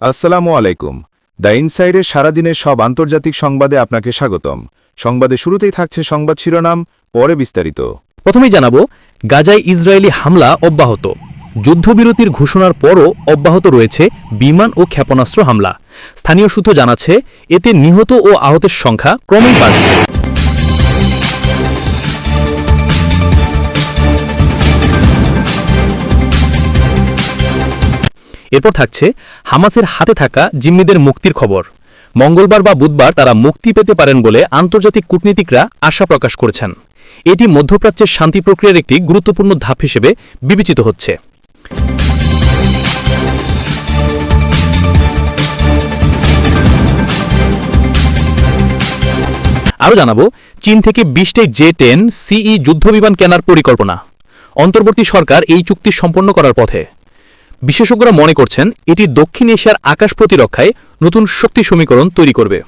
আসসালামু আলাইকুম। দ্য ইনসাইডের সারাদিনের সব আন্তর্জাতিক সংবাদে আপনাকে স্বাগতম। সংবাদে শুরুতেই থাকছে সংবাদ শিরোনাম, পরে বিস্তারিত। প্রথমেই জানাব, গাজায় ইসরায়েলি হামলা অব্যাহত। যুদ্ধবিরতির ঘোষণার পরও অব্যাহত রয়েছে বিমান ও ক্ষেপণাস্ত্র হামলা। স্থানীয় সূত্র জানাচ্ছে, এতে নিহত ও আহতের সংখ্যা ক্রমেই বাড়ছে। এরপর থাকছে হামাসের হাতে থাকা জিম্মিদের মুক্তির খবর। মঙ্গলবার বা বুধবার তারা মুক্তি পেতে পারেন বলে আন্তর্জাতিক কূটনীতিকরা আশা প্রকাশ করেছেন। এটি মধ্যপ্রাচ্যের শান্তি প্রক্রিয়ার একটি গুরুত্বপূর্ণ ধাপ হিসেবে বিবেচিত হচ্ছে। আরও জানাব, চীন থেকে বিশটাই জে টেন সিই যুদ্ধবিমান কেনার পরিকল্পনা। অন্তর্বর্তী সরকার এই চুক্তি সম্পন্ন করার পথে। বিশেষজ্ঞরা মনে করছেন এটি দক্ষিণ এশিয়ার আকাশ প্রতিরক্ষায় নতুন শক্তি সমীকরণ তৈরি করবে।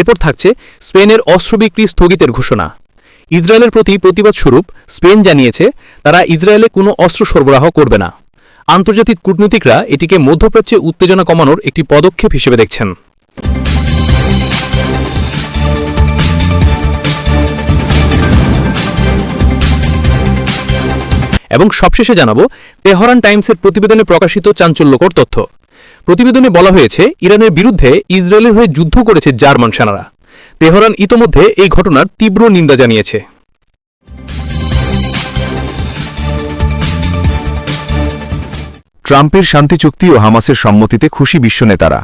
এরপর থাকছে স্পেনের অস্ত্র বিক্রি স্থগিতের ঘোষণা। ইসরায়েলের প্রতি প্রতিবাদ স্বরূপ স্পেন জানিয়েছে, তারা ইসরায়েলে কোনো অস্ত্র সরবরাহ করবে না। আন্তর্জাতিক কূটনীতিকরা এটিকে মধ্যপ্রাচ্যে উত্তেজনা কমানোর একটি পদক্ষেপ হিসেবে দেখছেন। এবং সবশেষে জানাব, তেহরান টাইমসের প্রতিবেদনে প্রকাশিত চাঞ্চল্যকর তথ্য। প্রতিবেদনে বলা হয়েছে, ইরানের বিরুদ্ধে ইসরায়েলের হয়ে যুদ্ধ করেছে জার্মান সেনারা। তেহরান ইতোমধ্যে এই ঘটনার তীব্র নিন্দা জানিয়েছে। ট্রাম্পের শান্তি চুক্তি ও হামাসের সম্মতিতে খুশি বিশ্ব নেতারা।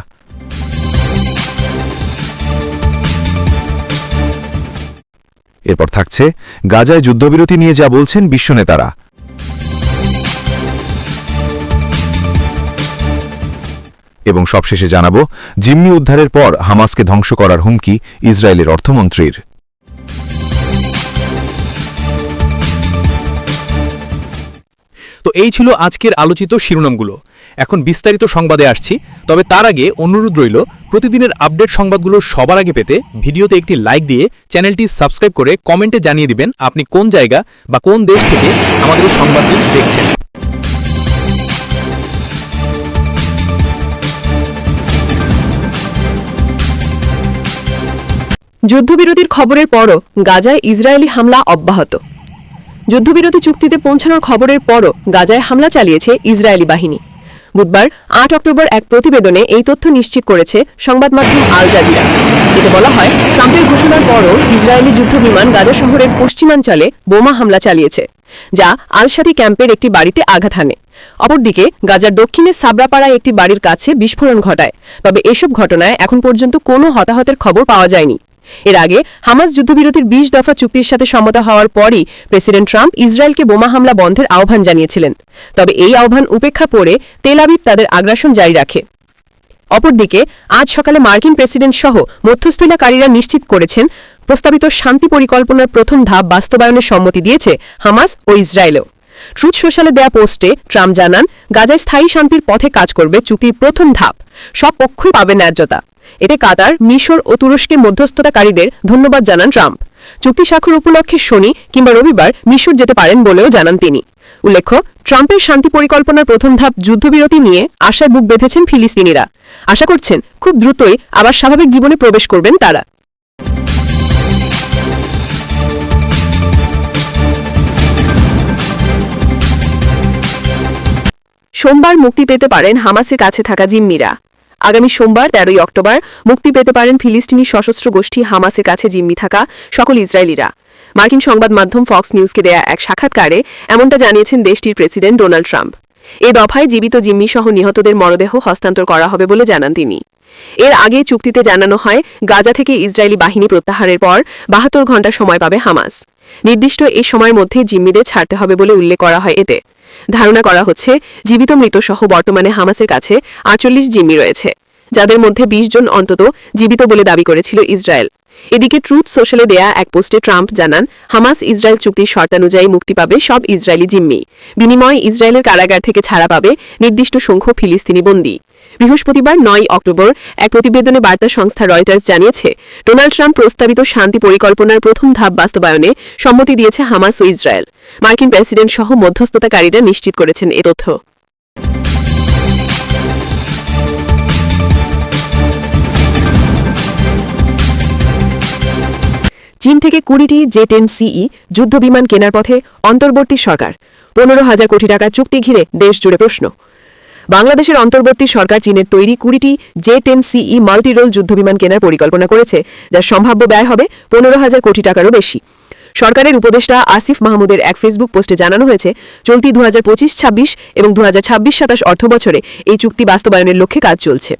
এরপর থাকছে, গাজায় যুদ্ধবিরতি নিয়ে যা বলছেন বিশ্ব নেতারা। এবং সবশেষে জানাব, জিম্মি উদ্ধারের পর হামাসকে ধ্বংস করার হুমকি ইসরায়েলের অর্থমন্ত্রীর। তো এই ছিল আজকের আলোচিত শিরোনামগুলো। এখন বিস্তারিত সংবাদে আসছি, তবে তার আগে অনুরোধ রইল, প্রতিদিনের আপডেট সংবাদগুলো সবার আগে পেতে ভিডিওতে একটি লাইক দিয়ে চ্যানেলটি সাবস্ক্রাইব করে কমেন্টে জানিয়ে দিবেন আপনি কোন জায়গা বা কোন দেশ থেকে আমাদের সংবাদটি দেখছেন। যুদ্ধবিরতির খবরের পরও গাজায় ইসরায়েলি হামলা অব্যাহত। যুদ্ধবিরতি চুক্তিতে পৌঁছানোর খবরের পরও গাজায় হামলা চালিয়েছে ইসরায়েলি বাহিনী। বুধবার আট অক্টোবর এক প্রতিবেদনে এই তথ্য নিশ্চিত করেছে সংবাদ মাধ্যম আল জাজিরা। এতে বলা হয়, ট্রাম্পের ঘোষণার পরও ইসরায়েলি যুদ্ধবিমান গাজা শহরের পশ্চিমাঞ্চলে বোমা হামলা চালিয়েছে, যা আলসাদি ক্যাম্পের একটি বাড়িতে আঘাত হানে। অপরদিকে, গাজার দক্ষিণে সাবরাপাড়ায় একটি বাড়ির কাছে বিস্ফোরণ ঘটায়, তবে এসব ঘটনায় এখন পর্যন্ত কোনো হতাহতের খবর পাওয়া যায়নি। এর আগে হামাস যুদ্ধবিরতির বিশ দফা চুক্তির সাথে সম্মত হওয়ার পরই প্রেসিডেন্ট ট্রাম্প ইসরায়েলকে বোমা হামলা বন্ধের আহ্বান জানিয়েছিলেন। তবে এই আহ্বান উপেক্ষা করে তেল আবিব তাদের আগ্রাসন জারি রাখে। অপরদিকে, আজ সকালে মার্কিন প্রেসিডেন্ট সহ মধ্যস্থতাকারীরা নিশ্চিত করেছেন, প্রস্তাবিত শান্তি পরিকল্পনার প্রথম ধাপ বাস্তবায়নের সম্মতি দিয়েছে হামাস ও ইসরায়েলও। ট্রুথ সোশ্যালে দেয়া পোস্টে ট্রাম্প জানান, গাজায় স্থায়ী শান্তির পথে কাজ করবে চুক্তির প্রথম ধাপ। সব পক্ষই পাবে ন্যায্যতা। এতে কাতার, মিশর ও তুরস্কের মধ্যস্থতাকারীদের ধন্যবাদ জানান ট্রাম্প। চুক্তি স্বাক্ষর উপলক্ষে শনি কিংবা রবিবার মিশর যেতে পারেন বলেও জানান তিনি। উল্লেখ্য, ট্রাম্পের শান্তি পরিকল্পনার প্রথম ধাপ যুদ্ধবিরতি নিয়ে আশায় বুক বেঁধেছেন ফিলিস্তিনিরা। আশা করছেন, খুব দ্রুতই আবার স্বাভাবিক জীবনে প্রবেশ করবেন তারা। সোমবার মুক্তি পেতে পারেন হামাসের কাছে থাকা জিম্মিরা। আগামী সোমবার তেরোই অক্টোবর মুক্তি পেতে পারেন ফিলিস্তিনি সশস্ত্র গোষ্ঠী হামাসের কাছে জিম্মি থাকা সকল ইসরায়েলিরা। মার্কিন সংবাদ মাধ্যম ফক্স নিউজকে দেয়া এক সাক্ষাৎকারে এমনটা জানিয়েছেন দেশটির প্রেসিডেন্ট ডোনাল্ড ট্রাম্প। এ দফায় জীবিত জিম্মি সহ নিহতদের মরদেহ হস্তান্তর করা হবে বলে জানান তিনি। এর আগে চুক্তিতে জানানো হয়, গাজা থেকে ইসরায়েলি বাহিনী প্রত্যাহারের পর বাহাত্তর ঘণ্টা সময় পাবে হামাস। নির্দিষ্ট এই সময়ের মধ্যে জিম্মিদের ছাড়তে হবে বলে উল্লেখ করা হয় এতে। ধারণা করা হচ্ছে জীবিত মৃত সহ বর্তমানে হামাসের কাছে আটচল্লিশ জিম্মি রয়েছে, যাদের মধ্যে ২০ জন অন্তত জীবিত বলে দাবি করেছিল ইসরায়েল। এদিকে ট্রুথ সোশ্যালে দেয়া এক পোস্টে ট্রাম্প জানান, হামাস ইসরায়েল চুক্তির শর্তানুযায়ী মুক্তি পাবে সব ইসরায়েলি জিম্মি। বিনিময়ে ইসরায়েলের কারাগার থেকে ছাড়া পাবে নির্দিষ্ট সংখ্যক ফিলিস্তিনি বন্দী। বৃহস্পতিবার নয় অক্টোবর এক প্রতিবেদনে বার্তা সংস্থা রয়টার্স জানিয়েছে, ডোনাল্ড ট্রাম্প প্রস্তাবিত শান্তি পরিকল্পনার প্রথম ধাপ বাস্তবায়নে সম্মতি দিয়েছে হামাস ও ইসরায়েল। মার্কিন প্রেসিডেন্ট সহ মধ্যস্থতাকারীরা নিশ্চিত করেছেন এ তথ্য। চীন থেকে কুড়িটি জে টেন সিই যুদ্ধবিমান কেনার পথে অন্তর্বর্তী সরকার। পনেরো হাজার কোটি টাকার চুক্তি ঘিরে দেশ জুড়ে প্রশ্ন। বাংলাদেশের অন্তর্বর্তী সরকার চীনের তৈরি কুড়িটি জে টেন সিই মাল্টিরোল যুদ্ধবিমান কেনার পরিকল্পনা করেছে, যার সম্ভাব্য ব্যয় হবে পনেরো হাজার কোটি টাকারও বেশি। সরকারের উপদেষ্টা আসিফ মাহমুদের এক ফেসবুক পোস্টে জানানো হয়েছে, চলতি দু হাজার পঁচিশ ছাব্বিশ এবং দু হাজার ছাব্বিশ সাতাশ অর্থবছরে এই চুক্তি বাস্তবায়নের লক্ষ্যে কাজ চলছে।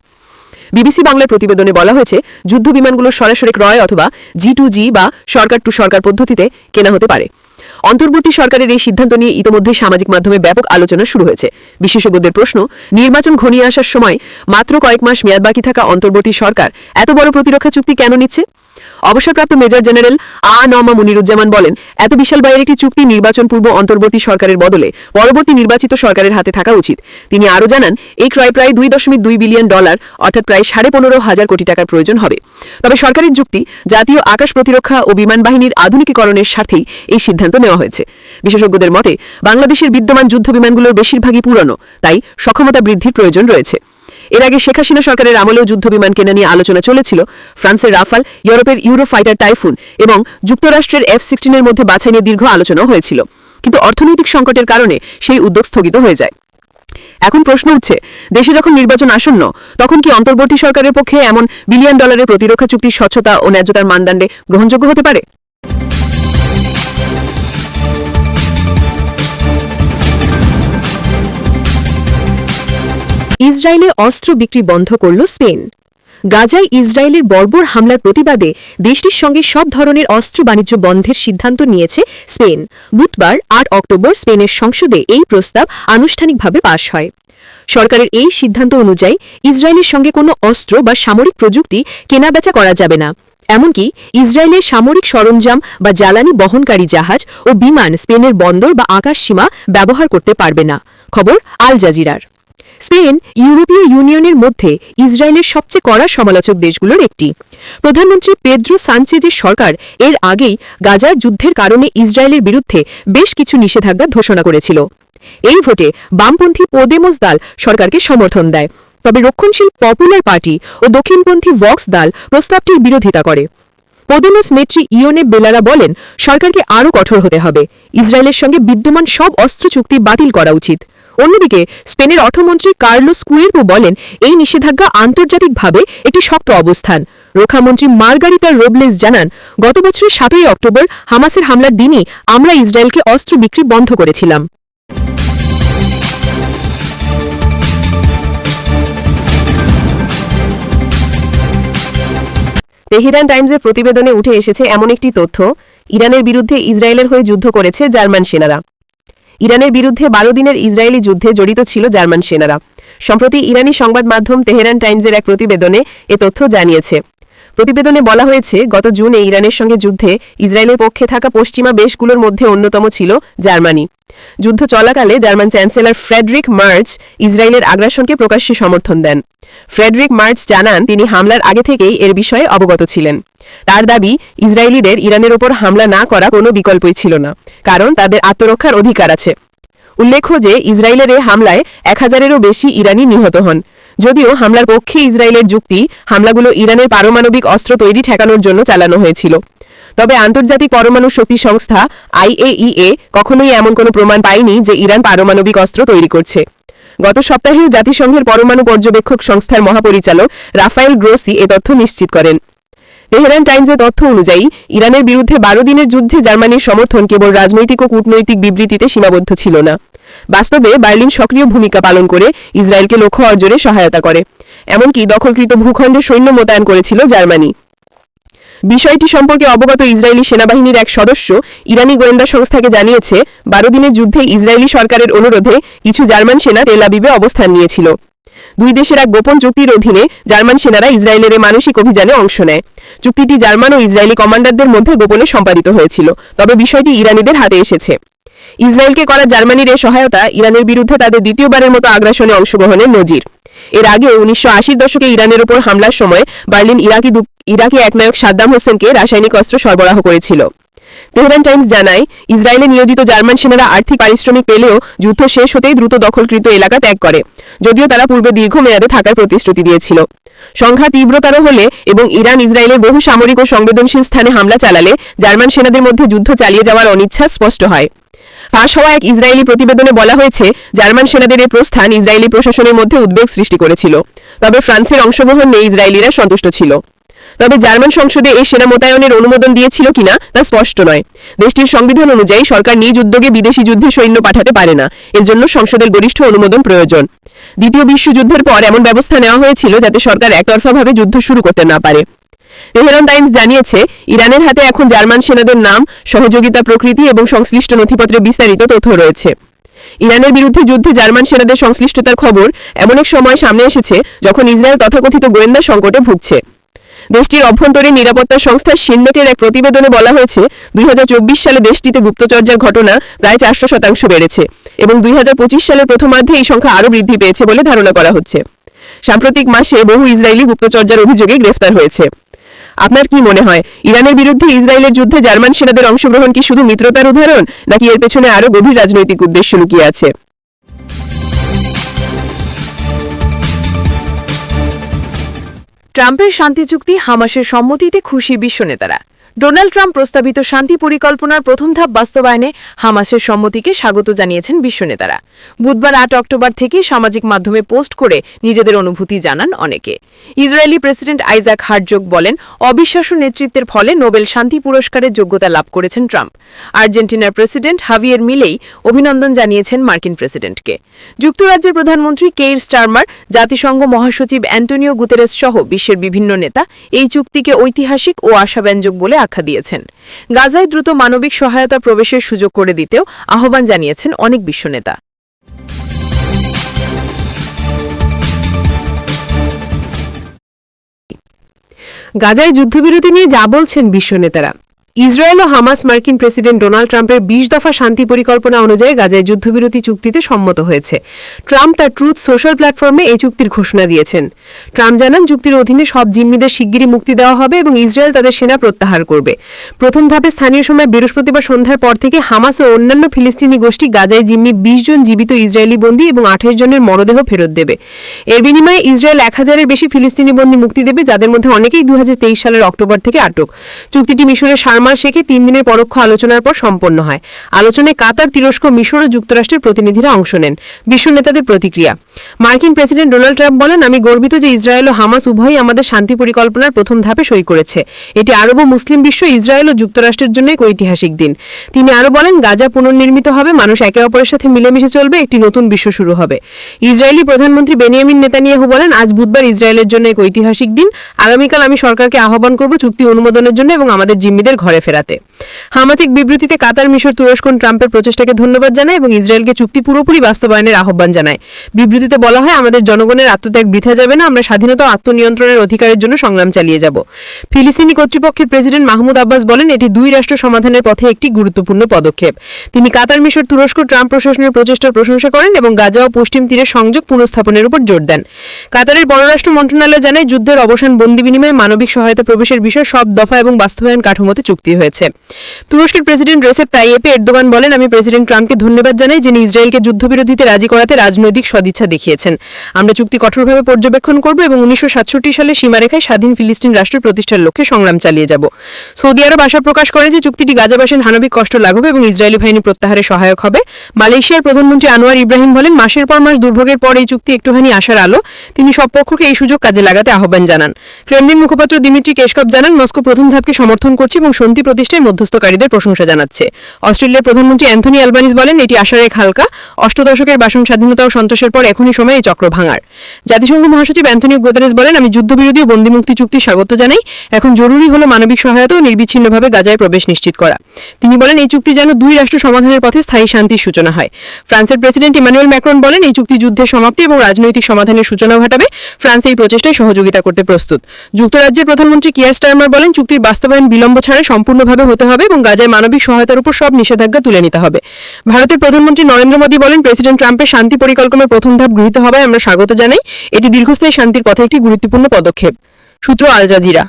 বিবিসি বাংলার প্রতিবেদনে বলা হয়েছে যুদ্ধ বিমানগুলো সরাসরি ক্রয় অথবা জি টু জি বা সরকার টু সরকার পদ্ধতিতে কেনা হতে পারে। অন্তর্বর্তী সরকারের এই সিদ্ধান্ত নিয়ে ইতোমধ্যে সামাজিক মাধ্যমে ব্যাপক আলোচনা শুরু হয়েছে। বিশেষজ্ঞদের প্রশ্ন, নির্বাচন ঘনিয়ে আসার সময় মাত্র কয়েক মাস মেয়াদ বাকি থাকা অন্তর্বর্তী সরকার এত বড় প্রতিরক্ষা চুক্তি কেন নিচ্ছে? অবসরপ্রাপ্ত মেজর জেনারেল আ নমা মুনিরুজ্জামান বলেন, এত বিশাল ব্যয়ের একটি চুক্তি নির্বাচন পূর্ব অন্তর্বর্তী সরকারের বদলে পরবর্তী নির্বাচিত সরকারের হাতে থাকা উচিত। তিনি আরও জানান, এই ক্রয় প্রায় দুই দশমিক দুই বিলিয়ন ডলার, অর্থাৎ প্রায় সাড়ে পনেরো হাজার কোটি টাকার প্রয়োজন হবে। তবে সরকারের যুক্তি, জাতীয় আকাশ প্রতিরক্ষা ও বিমান বাহিনীর আধুনিকীকরণের স্বার্থেই এই সিদ্ধান্ত নেওয়া হয়েছে। বিশেষজ্ঞদের মতে, বাংলাদেশের বিদ্যমান যুদ্ধ বিমানগুলোর বেশিরভাগই পুরনো, তাই সক্ষমতা বৃদ্ধির প্রয়োজন রয়েছে। এর আগে শেখ হাসিনা সরকারের আমলেও যুদ্ধ বিমান কেনা নিয়ে আলোচনা চলেছিল ফ্রান্সের রাফাল, ইউরোপের ইউরো ফাইটার টাইফুন এবং যুক্তরাষ্ট্রের এফ সিক্সটিনের মধ্যে বাছাই নিয়ে দীর্ঘ আলোচনা হয়েছিল। কিন্তু অর্থনৈতিক সংকটের কারণে সেই উদ্যোগ স্থগিত হয়ে যায়। এখন প্রশ্ন উঠছে, দেশে যখন নির্বাচন আসন্ন, তখন কি অন্তর্বর্তী সরকারের পক্ষে এমন বিলিয়ন ডলারের প্রতিরক্ষা চুক্তির স্বচ্ছতা ও ন্যায্যতার মানদণ্ডে গ্রহণযোগ্য হতে পারে? ইসরায়েলে অস্ত্র বিক্রি বন্ধ করল স্পেন। গাজায় ইসরায়েলের বর্বর হামলার প্রতিবাদে দেশটির সঙ্গে সব ধরনের অস্ত্র বাণিজ্য বন্ধের সিদ্ধান্ত নিয়েছে স্পেন। বুধবার, আট অক্টোবর, স্পেনের সংসদে এই প্রস্তাব আনুষ্ঠানিকভাবে পাশ হয়। সরকারের এই সিদ্ধান্ত অনুযায়ী ইসরায়েলের সঙ্গে কোনো অস্ত্র বা সামরিক প্রযুক্তি কেনাবেচা করা যাবে না। এমনকি ইসরায়েলের সামরিক সরঞ্জাম বা জ্বালানি বহনকারী জাহাজ ও বিমান স্পেনের বন্দর বা আকাশসীমা ব্যবহার করতে পারবে না। খবর আল জাজিরার। স্পেন ইউরোপীয় ইউনিয়নের মধ্যে ইসরায়েলের সবচেয়ে কড়া সমালোচক দেশগুলোর একটি। প্রধানমন্ত্রী পেদ্রো সানচেজের সরকার এর আগেই গাজার যুদ্ধের কারণে ইসরায়েলের বিরুদ্ধে বেশ কিছু নিষেধাজ্ঞা ঘোষণা করেছিল। এই ভোটে বামপন্থী পোদেমোস দাল সরকারকে সমর্থন দেয়। তবে রক্ষণশীল পপুলার পার্টি ও দক্ষিণপন্থী ভক্স দাল প্রস্তাবটির বিরোধিতা করে। পোদেমোস নেত্রী ইওনে বেলারা বলেন, সরকারকে আরও কঠোর হতে হবে। ইসরায়েলের সঙ্গে বিদ্যমান সব অস্ত্র চুক্তি বাতিল করা উচিত। অন্যদিকে স্পেনের অর্থমন্ত্রী কার্লোস কুয়েরবো বলেন, এই নিষেধাজ্ঞা আন্তর্জাতিকভাবে একটি শক্ত অবস্থান। রক্ষামন্ত্রী মার্গারিতা রোবলেস জানান, গত বছরের সাতই অক্টোবর হামাসের হামলার দিনই আমরা ইসরায়েলকে অস্ত্র বিক্রি বন্ধ করেছিলাম। তেহরান টাইমসের প্রতিবেদনে উঠে এসেছে এমন একটি তথ্য, ইরানের বিরুদ্ধে ইসরায়েলের হয়ে যুদ্ধ করেছে জার্মান সেনারা। ইরানের বিরুদ্ধে বারো দিনের ইসরায়েলি যুদ্ধে জড়িত ছিল জার্মান সেনারা। সম্প্রতি ইরানি সংবাদ মাধ্যম তেহরান টাইমসের এক প্রতিবেদনে এ তথ্য জানিয়েছে। প্রতিবেদনে বলা হয়েছে, গত জুনে ইরানের সঙ্গে যুদ্ধে ইসরায়েলের পক্ষে থাকা পশ্চিমা দেশগুলোর মধ্যে অন্যতম ছিল জার্মানি। যুদ্ধ চলাকালে জার্মান চ্যান্সেলর ফ্রেডরিক মার্চ ইসরায়েলের আগ্রাসনকে প্রকাশ্যে সমর্থন দেন। ফ্রেডরিক মার্চ জানান, তিনি হামলার আগে থেকেই এর বিষয়ে অবগত ছিলেন। তার দাবি, ইসরায়েলিদের ইরানের ওপর হামলা না করা কোনো বিকল্পই ছিল না, কারণ তাদের আত্মরক্ষার অধিকার আছে। উল্লেখ্য যে, ইসরায়েলের এই হামলায় এক হাজারেরও বেশি ইরানি নিহত হন। যদিও হামলার পক্ষে ইসরায়েলের যুক্তি, হামলাগুলো ইরানের পারমাণবিক অস্ত্র তৈরি ঠেকানোর জন্য চালানো হয়েছিল। তবে আন্তর্জাতিক পরমাণু শক্তি সংস্থা আইএইএ কখনোই এমন কোনো প্রমাণ পায়নি যে ইরান পারমাণবিক অস্ত্র তৈরি করছে। গত সপ্তাহে জাতিসংঘের পরমাণু পর্যবেক্ষক সংস্থার মহাপরিচালক রাফায়েল গ্রোসি এ তথ্য নিশ্চিত করেন। তেহরান টাইমসের তথ্য অনুযায়ী, ইরানের বিরুদ্ধে বারো দিনের যুদ্ধে জার্মানির সমর্থন কেবল রাজনৈতিক ও কূটনৈতিক বিবৃতিতে সীমাবদ্ধ ছিল না। বাস্তবে বার্লিন সক্রিয় ভূমিকা পালন করে ইসরায়েলকে লক্ষ্য অর্জনে সহায়তা করে। এমনকি দখলকৃত ভূখণ্ডে সৈন্য মোতায়েন করেছিল জার্মানি। বিষয়টি সম্পর্কে অবগত ইসরায়েলি সেনাবাহিনীর এক সদস্য ইরানি গোয়েন্দা সংস্থাকে জানিয়েছে, বারো দিনের যুদ্ধে ইসরায়েলি সরকারের অনুরোধে কিছু জার্মান সেনা তেল আবিবে অবস্থান নিয়েছিল। দুই দেশের এক গোপন চুক্তির অধীনে জার্মান সেনারা ইসরায়েলের মানসিক অভিযানে অংশ নেয়। চুক্তিটি জার্মান ও ইসরায়েলি কমান্ডারদের মধ্যে গোপনে সম্পাদিত হয়েছিল, তবে বিষয়টি ইরানিদের হাতে এসেছে। ইসরায়েলকে করা জার্মানির এ সহায়তা ইরানের বিরুদ্ধে তাদের দ্বিতীয়বারের মতো আগ্রাসনে অংশগ্রহণের নজির। এর আগে উনিশশো দশকে ইরানের উপর হামলার সময় বার্লিন ইরাকি ইরাকি একনায়ক সাদ্দাম হোসেনকে রাসায়নিক অস্ত্র সরবরাহ করেছিল। তেহরান টাইমস জানায়, ইসরায়েলে নিয়োজিত জার্মান সেনারা আর্থিক পারিশ্রমিক পেলেও যুদ্ধ শেষ হতেই দ্রুত দখলকৃত এলাকা ত্যাগ করে, যদিও তারা পূর্বে দীর্ঘমেয়াদে থাকার প্রতিশ্রুতি দিয়েছিল। সংখ্যা তীব্রতর হলে এবং ইরান ইসরায়েলের বহু সামরিক ও সংবেদনশীল স্থানে হামলা চালালে জার্মান সেনাদের মধ্যে যুদ্ধ চালিয়ে যাওয়ার অনিচ্ছা স্পষ্ট হয়। ফাঁস হওয়া এক ইসরায়েলি প্রতিবেদনে বলা হয়েছে, জার্মান সেনাদের এই প্রস্থান ইসরায়েলি প্রশাসনের মধ্যে উদ্বেগ সৃষ্টি করেছিল। তবে ফ্রান্সের অংশগ্রহণ নিয়ে ইসরায়েলিরা সন্তুষ্ট ছিল। তবে জার্মান সংসদে এই সেনা মোতায়েনের অনুমোদন দিয়েছিল কিনা তা স্পষ্ট নয়। দেশটির সংবিধান অনুযায়ী সরকার নিজ উদ্যোগে বিদেশি যুদ্ধে সৈন্য পাঠাতে পারে না। এর জন্য সংসদের গরিষ্ঠ অনুমোদন প্রয়োজন। দ্বিতীয় বিশ্বযুদ্ধের পর এমন ব্যবস্থা নেওয়া হয়েছিল যাতে সরকার একতরফাভাবে যুদ্ধ শুরু করতে না পারে। তেহরান টাইমস জানিয়েছে, ইরানের হাতে এখন জার্মান সেনাদের নাম, সহযোগিতা প্রকৃতি এবং সংশ্লিষ্ট নথিপত্রে বিস্তারিত তথ্য রয়েছে। ইরানের বিরুদ্ধে যুদ্ধে জার্মান সেনাদের সংশ্লিষ্টতার খবর এমন এক সময় সামনে এসেছে যখন ইসরায়েল তথাকথিত গোয়েন্দা সংকটে ভুগছে। দেশটির অভ্যন্তরীণ নিরাপত্তা সংস্থা সিন্নেটের এক প্রতিবেদনে বলা হয়েছে, দুই হাজার চব্বিশ সালে দেশটিতে গুপ্তচর্যার ঘটনা প্রায় চারশো শতাংশ বেড়েছে এবং দুই হাজার পঁচিশ সালের প্রথমার্ধে এই সংখ্যা আরও বৃদ্ধি পেয়েছে বলে ধারণা করা হচ্ছে। সাম্প্রতিক মাসে বহু ইসরায়েলি গুপ্তচর্যার অভিযোগে গ্রেফতার হয়েছে। আপনার কি মনে হয়, ইরানের বিরুদ্ধে ইসরায়েলের যুদ্ধে জার্মান সেনাদের অংশগ্রহণ কি শুধু মিত্রতার উদাহরণ, নাকি এর পেছনে আরও গভীর রাজনৈতিক উদ্দেশ্য লুকিয়ে আছে? ট্রাম্পের শান্তি চুক্তি হামাসের সম্মতিতে খুশি বিশ্বনেতারা ডোনাল্ড ট্রাম্প প্রস্তাবিত শান্তি পরিকল্পনার প্রথম ধাপ বাস্তবায়নে হামাসের সম্মতিকে স্বাগত জানিয়েছেন বিশ্বনেতারা বুধবার আট অক্টোবর থেকে সামাজিক মাধ্যমে পোস্ট করে নিজেদের অনুভূতি জানান অনেকে। ইসরায়েলি প্রেসিডেন্ট আইজাক হার্জোগ বলেন, অবিশ্বাস্য নেতৃত্বের ফলে নোবেল শান্তি পুরস্কারের যোগ্যতা লাভ করেছেন ট্রাম্প। আর্জেন্টিনার প্রেসিডেন্ট হাভিয়ের মিলেই অভিনন্দন জানিয়েছেন মার্কিন প্রেসিডেন্টকে। যুক্তরাজ্যের প্রধানমন্ত্রী কেইর স্টারমার, জাতিসংঘ মহাসচিব অ্যান্টোনিও গুতেরেস সহ বিশ্বের বিভিন্ন নেতা এই চুক্তিকে ঐতিহাসিক ও আশাব্যঞ্জক বলে আখ্যা দিয়েছেন। গাজায় দ্রুত মানবিক সহায়তা প্রবেশের সুযোগ করে দিতেও আহ্বান জানিয়েছেন অনেক বিশ্বনেতা গাজায় যুদ্ধবিরতি নিয়ে যা বলছেন বিশ্বনেতারা ইসরায়েল ও হামাস মার্কিন প্রেসিডেন্ট ডোনাল্ড ট্রাম্পের বিশ দফা শান্তি পরিকল্পনা অনুযায়ী গাজায় যুদ্ধবিরতি চুক্তিতে সম্মত হয়েছে। ট্রাম্প তার ট্রুথ সোশ্যাল প্ল্যাটফর্মে এই চুক্তির ঘোষণা দিয়েছেন। ট্রাম্প জানান, চুক্তির অধীনে সব জিম্মিদের শিগগিরই মুক্তি দেওয়া হবে এবং ইসরায়েল তাদের সেনা প্রত্যাহার করবে। প্রথম ধাপে স্থানীয় সময় বৃহস্পতিবার সন্ধ্যার পর থেকে হামাস ও অন্যান্য ফিলিস্তিনি গোষ্ঠী গাজায় জিম্মি বিশ জন জীবিত ইসরায়েলি বন্দী এবং আঠাশ জনের মরদেহ ফেরত দেবে। এর বিনিময়ে ইসরায়েল এক হাজারের বেশি ফিলিস্তিনি বন্দী মুক্তি দেবে, যাদের মধ্যে অনেকেই দু হাজার তেইশ সালের অক্টোবর থেকে আটক। চুক্তিটি মিশরের সারমার শেখে তিন দিনের পরোক্ষ আলোচনার পর সম্পন্ন হয়। আলোচনায় কাতার, তুরস্ক, মিশর ও যুক্তরাষ্ট্রের প্রতিনিধিরা অংশ নেন। বিশ্ব নেতাদের প্রতিক্রিয়া। মার্কিন প্রেসিডেন্ট ডোনাল্ড ট্রাম্প বলেন, আমি গর্বিত যে ইসরায়েল ও হামাস উভয়ই আমাদের শান্তি পরিকল্পনার প্রথম ধাপে সই করেছে। এটি আরব ও মুসলিম বিশ্ব, ইসরায়েল ও যুক্তরাষ্ট্রের জন্য এক ঐতিহাসিক দিন। তিনি আরও বলেন, গাজা পুনর্নির্মিত হবে, মানুষ একে অপরের সাথে মিলেমিশে চলবে, একটি নতুন বিশ্ব শুরু হবে। ইসরায়েলি প্রধানমন্ত্রী বেনিয়ামিন নেতানিয়াহু বলেন, আজ বুধবার ইসরায়েলের জন্য এক ঐতিহাসিক দিন। আগামীকাল আমি সরকারকে আহ্বান করব চুক্তি অনুমোদনের জন্য এবং আমাদের জিম্মিদের ঘরে ফেরাতে। হামাতিক বিবৃতিতে কাতার মিশর তুরস্ক ট্রাম্পের প্রচেষ্টাকে ধন্যবাদ জানায় এবং ইসরায়েলকে চুক্তি পুরোপুরি বাস্তবায়নের আহ্বান জানায়। বিবৃতিতে বলা হয়, আমাদের জনগণের আত্মত্যাগ বৃথা যাবে না, আমরা স্বাধীনতা আত্মনিয়ন্ত্রণের অধিকারের জন্য সংগ্রাম চালিয়ে যাব। ফিলিস্তিনি কর্তৃপক্ষের প্রেসিডেন্ট মাহমুদ আব্বাস বলেন, এটি দুই রাষ্ট্র সমাধানের পথে একটি গুরুত্বপূর্ণ পদক্ষেপ। তিনি কাতার মিশর তুরস্ক ট্রাম্প প্রশাসনের প্রচেষ্টার প্রশংসা করেন এবং গাজা ও পশ্চিম তীরের সংযোগ পুনঃস্থাপনের উপর জোর দেন। কাতারের পররাষ্ট্র মন্ত্রণালয় জানায়, যুদ্ধের অবসান, বন্দি বিনিময়ে মানবিক সহায়তা প্রবেশের বিষয় সব দফা এবং বাস্তবায়ন কাঠামোতে চুক্তি হয়েছে। তুরস্কের প্রেসিডেন্ট রেসেপ তাইয়েপে এরদোগান বলেন, আমি প্রেসিডেন্ট ট্রাম্পকে ধন্যবাদ জানাই যিনি ইসরায়েলকে যুদ্ধবিরতিতে রাজি করাতে রাজনৈতিক সদিচ্ছা দেখিয়েছেন। আমরা চুক্তি কঠোরভাবে পর্যবেক্ষণ করব এবং উনিশশো সালে সীমারেখায় স্বাধীন ফিলিস্তিন রাষ্ট্র প্রতিষ্ঠার লক্ষ্যে সংগ্রাম চালিয়ে যাব। সৌদি আরব আশা প্রকাশ করে যে চুক্তিটি গাজাবাসীর মানবিক কষ্ট লাঘব এবং ইসরায়েলি বাহিনী প্রত্যাহারে সহায়ক হবে। মালয়েশিয়ার প্রধানমন্ত্রী আনোয়ার ইব্রাহিম বলেন, মাসের পর মাস দুর্ভোগের পর এই চুক্তি একটুখানি আশার আলো। তিনি সব পক্ষকে এই সুযোগ কাজে লাগাতে আহ্বান জানান। ক্রেমলিন মুখপাত্র দিমিত্রি কেশকপ জানান, মস্কো প্রথম ধাপকে সমর্থন করছে এবং শান্তি প্রতিষ্ঠায় মধ্যস্থকারীদের প্রশংসা জানাচ্ছে। অস্ট্রেলিয়ার প্রধানমন্ত্রী অ্যান্থনি অ্যালবানিজ বলেন, এটি আশারেখ হালকা। অষ্টদশকের বাসন স্বাধীনতা ও সন্তোষের পর এখনই সময় এই চক্র ভাঙার। জাতিসংঘ মহাসচিব অ্যান্থনিও গুতেরেস বলেন, আমি যুদ্ধবিরোধী ও বন্দিমুক্তি চুক্তি স্বাগত জানাই। এখন জরুরি হলো মানবিক সহায়তা ও নির্বিচ্ছিন্নভাবে গাজায় প্রবেশ নিশ্চিত করা। তিনি বলেন, এই চুক্তি যেন দুই রাষ্ট্র সমাধানের পথে স্থায়ী শান্তির সূচনা হয়। ফ্রান্সের প্রেসিডেন্ট ইমানুয়েল ম্যাক্রন বলেন, এই চুক্তি যুদ্ধের সমাপ্তি এবং রাজনৈতিক সমাধানের সূচনা ঘটাবে। ফ্রান্স এই প্রচেষ্টায় সহযোগিতা করতে প্রস্তুত। যুক্তরাজ্যের প্রধানমন্ত্রী কিয়ার স্টারমার বলেন, চুক্তির বাস্তবায়ন বিলম্ব ছাড়া সম্পূর্ণভাবে হতে হবে এবং গাজায় মানবিক সহায়তার উপর সব নিষেধাজ্ঞা তুলে নিতে হবে। ভারতের প্রধানমন্ত্রী নরেন্দ্র মোদী বলেন, প্রেসিডেন্ট ট্রাম্পের শান্তি পরিকল্পনার প্রথম ধাপ গৃহীত হওয়ায় আমরা স্বাগত জানাই। এটি দীর্ঘস্থায়ী শান্তির পথে একটি গুরুত্বপূর্ণ পদক্ষেপ। সূত্র আল জাজিরা।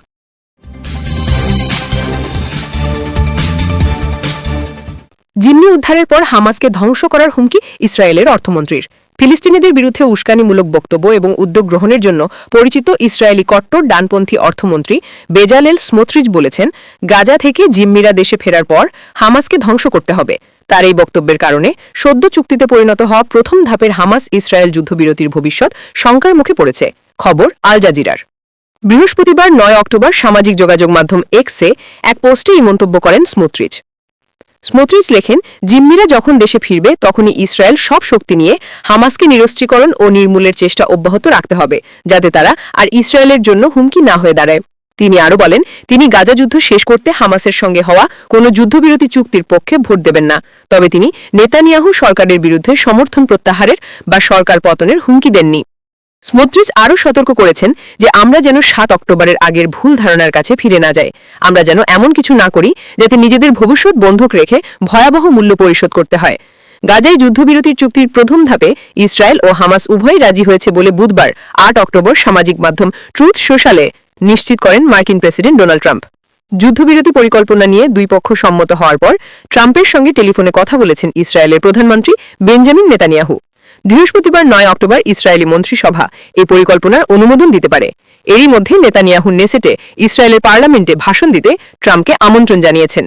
জিম্মি উদ্ধারের পর হামাসকে ধ্বংস করার হুমকি ইসরায়েলের অর্থমন্ত্রীর। ফিলিস্তিনিদের বিরুদ্ধে উস্কানিমূলক বক্তব্য এবং উদ্যোগ গ্রহণের জন্য পরিচিত ইসরায়েলি কট্টর ডানপন্থী অর্থমন্ত্রী বেজালেল স্মোত্রিজ বলেছেন, গাজা থেকে জিম্মিরা দেশে ফেরার পর হামাসকে ধ্বংস করতে হবে। তার এই বক্তব্যের কারণে সদ্য চুক্তিতে পরিণত হওয়া প্রথম ধাপের হামাস ইসরায়েল যুদ্ধবিরতির ভবিষ্যৎ শঙ্কার মুখে পড়েছে। খবর আল জাজিরার। বৃহস্পতিবার নয় অক্টোবর সামাজিক যোগাযোগ মাধ্যম এক্সে এক পোস্টে এই মন্তব্য করেন স্মোত্রিজ স্মোত্রিচ লেখেন, জিম্মিরা যখন দেশে ফিরবে, তখনই ইসরায়েল সব শক্তি নিয়ে হামাসকে নিরস্ত্রীকরণ ও নির্মূলের চেষ্টা অব্যাহত রাখতে হবে, যাতে তারা আর ইসরায়েলের জন্য হুমকি না হয়ে দাঁড়ায়। তিনি আরও বলেন, তিনি গাজা যুদ্ধ শেষ করতে হামাসের সঙ্গে হওয়া কোনো যুদ্ধবিরতি চুক্তির পক্ষে ভোট দেবেন না। তবে তিনি নেতানিয়াহু সরকারের বিরুদ্ধে সমর্থন প্রত্যাহারের বা সরকার পতনের হুমকি দেননি। স্মোত্রিস আরও সতর্ক করেছেন যে আমরা যেন সাত অক্টোবরের আগের ভুল ধারণার কাছে ফিরে না যাই। আমরা যেন এমন কিছু না করি যাতে নিজেদের ভবিষ্যৎ বন্ধক রেখে ভয়াবহ মূল্য পরিশোধ করতে হয়। গাজায় যুদ্ধবিরতির চুক্তির প্রথম ধাপে ইসরায়েল ও হামাস উভয়ই রাজি হয়েছে বলে বুধবার আট অক্টোবর সামাজিক মাধ্যম ট্রুথ সোশ্যালে নিশ্চিত করেন মার্কিন প্রেসিডেন্ট ডোনাল্ড ট্রাম্প। যুদ্ধবিরতি পরিকল্পনা নিয়ে দুই পক্ষ সম্মত হওয়ার পর ট্রাম্পের সঙ্গে টেলিফোনে কথা বলেছেন ইসরায়েলের প্রধানমন্ত্রী বেঞ্জামিন নেতানিয়াহু। বৃহস্পতিবার নয় অক্টোবর ইসরায়েলি মন্ত্রিসভা। এই পরিকল্পনার অনুমোদন দিতে পারে। এরই মধ্যে নেতানিয়াহু নেসেটে ইসরায়েলের পার্লামেন্টে ভাষণ দিতে ট্রাম্পকে আমন্ত্রণ জানিয়েছেন।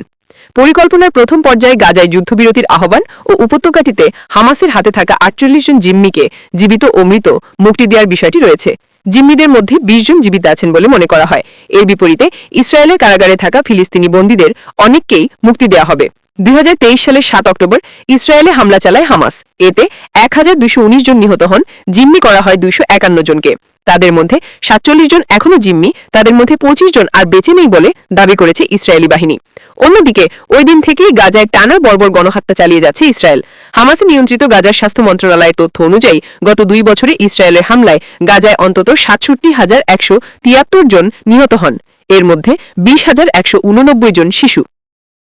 পরিকল্পনার প্রথম পর্যায়ে গাজায় যুদ্ধবিরতির আহ্বান ও উপত্যকাটিতে হামাসের হাতে থাকা আটচল্লিশ জন জিম্মিকে জীবিত ও মৃত মুক্তি দেওয়ার বিষয়টি রয়েছে। জিম্মিদের মধ্যে বিশ জন জীবিত আছেন বলে মনে করা হয়। এর বিপরীতে ইসরায়েলের কারাগারে থাকা ফিলিস্তিনি বন্দীদের অনেককেই মুক্তি দেওয়া হবে। দুই সালের সাত অক্টোবর ইসরায়েলে হামলা চালায় হামাস। এতে এক হাজার দুইশো উনিশ জন নিহত হন, জিম্মি করা হয় দুইশো একান্ন জনকে। তাদের মধ্যে সাতচল্লিশ জন এখনও জিম্মি, তাদের মধ্যে পঁচিশ জন আর বেঁচে নেই বলে দাবি করেছে ইসরায়েলি বাহিনী। অন্যদিকে, ওই দিন থেকেই গাজায় টানা বর্বর গণহত্যা চালিয়ে যাচ্ছে ইসরায়েল। হামাসে নিয়ন্ত্রিত গাজার স্বাস্থ্য মন্ত্রণালয়ের তথ্য অনুযায়ী, গত দুই বছরে ইসরায়েলের হামলায় গাজায় অন্তত সাতষট্টি হাজার একশো তিয়াত্তর জন নিহত হন। এর মধ্যে বিশ হাজার একশো উননব্বই জন শিশু।